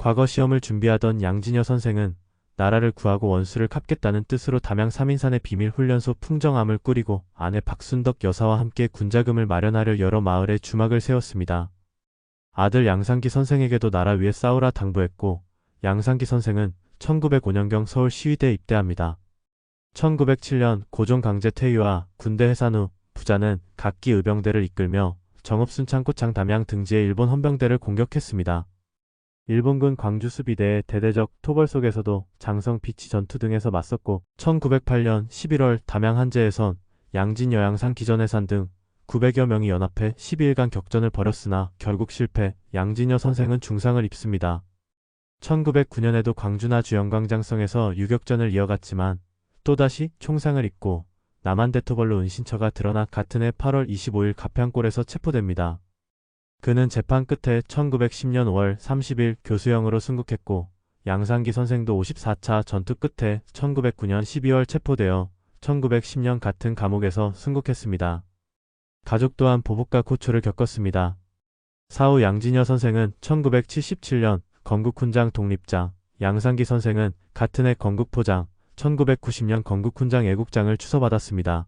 과거 시험을 준비하던 양진여 선생은 나라를 구하고 원수를 갚겠다는 뜻으로 담양 삼인산의 비밀 훈련소 풍정암을 꾸리고 아내 박순덕 여사와 함께 군자금을 마련하려 여러 마을에 주막을 세웠습니다. 아들 양상기 선생에게도 나라 위에 싸우라 당부했고 양상기 선생은 1905년경 서울 시위대에 입대합니다. 1907년 고종 강제 퇴위와 군대 해산 후 부자는 각기 의병대를 이끌며 정읍순 창고창 담양 등지의 일본 헌병대를 공격했습니다. 일본군 광주수비대의 대대적 토벌 속에서도 장성 비치 전투 등에서 맞섰고 1908년 11월 담양 한제에선 양진 여양산 기전해산 등 900여 명이 연합해 12일간 격전을 벌였으나 결국 실패, 양진여 선생은 중상을 입습니다. 1909년에도 광주나 주영광장성에서 유격전을 이어갔지만 또다시 총상을 입고 남한 대토벌로 은신처가 드러나 같은 해 8월 25일 가평골에서 체포됩니다. 그는 재판 끝에 1910년 5월 30일 교수형으로 승국했고 양상기 선생도 54차 전투 끝에 1909년 12월 체포되어 1910년 같은 감옥에서 승국했습니다. 가족 또한 보복과 고초를 겪었습니다. 사후 양진여 선생은 1977년 건국훈장 독립장, 양상기 선생은 같은 해 건국포장, 1990년 건국훈장 애국장을 추서받았습니다.